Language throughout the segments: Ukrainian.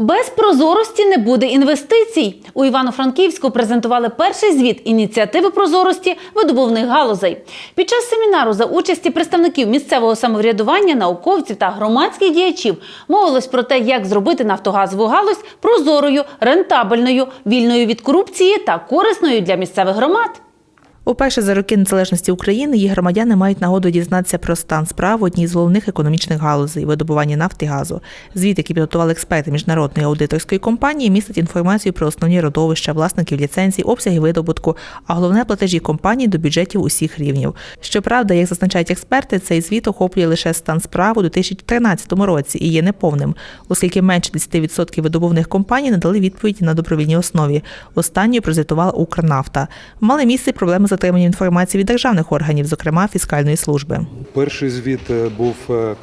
Без прозорості не буде інвестицій. У Івано-Франківську презентували перший звіт ініціативи прозорості видобувних галузей. Під час семінару за участі представників місцевого самоврядування, науковців та громадських діячів мовилось про те, як зробити нафтогазову галузь прозорою, рентабельною, вільною від корупції та корисною для місцевих громад. Уперше за роки незалежності України її громадяни мають нагоду дізнатися про стан справ в одній з головних економічних галузей видобування нафти і газу. Звіт, який підготували експерти міжнародної аудиторської компанії, містить інформацію про основні родовища, власників ліцензій, обсяги видобутку, а головне платежі компаній до бюджетів усіх рівнів. Щоправда, як зазначають експерти, цей звіт охоплює лише стан справ у 2013 році і є неповним, оскільки менше 10% видобувних компаній надали відповіді на добровільній основі. Останньою прозвітувала Укрнафта. Мали місце проблеми з отриманням інформації від державних органів, зокрема фіскальної служби. Перший звіт е, був е,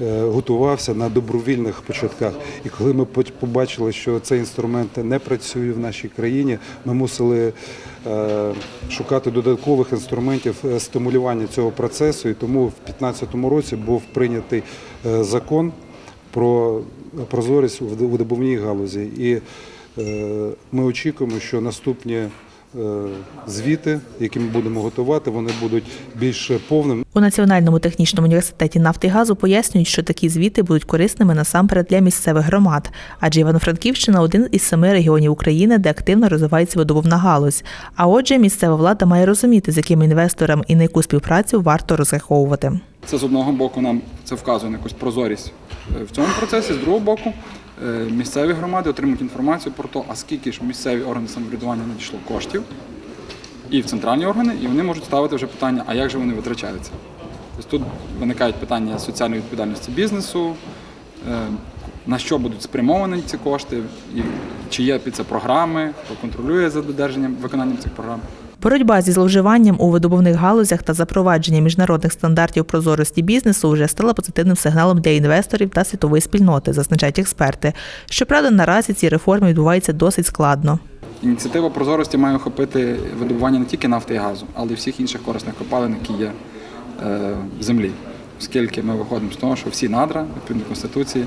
е, готувався на добровільних початках. І коли ми побачили, що цей інструмент не працює в нашій країні, ми мусили шукати додаткових інструментів стимулювання цього процесу. І тому в 2015 році був прийнятий закон про прозорість у видобувній галузі. І ми очікуємо, що наступні звіти, які ми будемо готувати, вони будуть більш повними. У Національному технічному університеті нафти і газу пояснюють, що такі звіти будуть корисними насамперед для місцевих громад, адже Івано-Франківщина один із семи регіонів України, де активно розвивається видобувна галузь. А отже, місцева влада має розуміти, з якими інвесторами і на яку співпрацю варто розраховувати. Це з одного боку нам це вказує на якусь прозорість е, в цьому процесі, з другого боку, е, місцеві громади отримують інформацію про те, а скільки ж місцеві органи самоврядування надійшло коштів і в центральні органи, і вони можуть ставити вже питання, а як же вони витрачаються. Тобто тут виникають питання соціальної відповідальності бізнесу, е, на що будуть спрямовані ці кошти, і чи є під це програми, хто контролює за додержанням виконанням цих програм. Боротьба зі зловживанням у видобувних галузях та запровадження міжнародних стандартів прозорості бізнесу вже стала позитивним сигналом для інвесторів та світової спільноти, зазначають експерти. Щоправда, наразі ці реформи відбуваються досить складно. Ініціатива прозорості має охопити видобування не тільки нафти і газу, але й всіх інших корисних копалин, які є е, в землі. Оскільки ми виходимо з того, що всі надра, відповідно Конституції,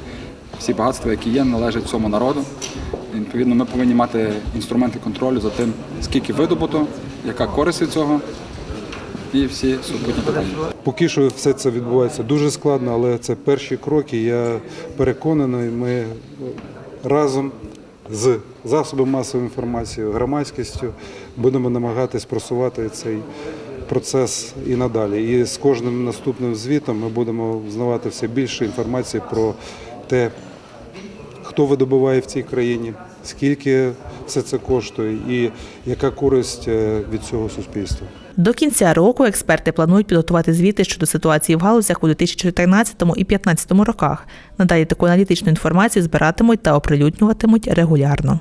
всі багатства, які є, належать цьому народу. І, відповідно, ми повинні мати інструменти контролю за тим, скільки видобуто, яка користь від цього, і всі супутні питання. Поки що все це відбувається дуже складно, але це перші кроки. Я переконаний, ми разом з засобами масової інформації, громадськістю будемо намагатись просувати цей процес і надалі. І з кожним наступним звітом ми будемо знавати все більше інформації про те, хто видобуває в цій країні, скільки все це коштує і яка користь е, від цього суспільства. До кінця року експерти планують підготувати звіти щодо ситуації в галузях у 2014 і 2015 роках. Надалі таку аналітичну інформацію збиратимуть та оприлюднюватимуть регулярно.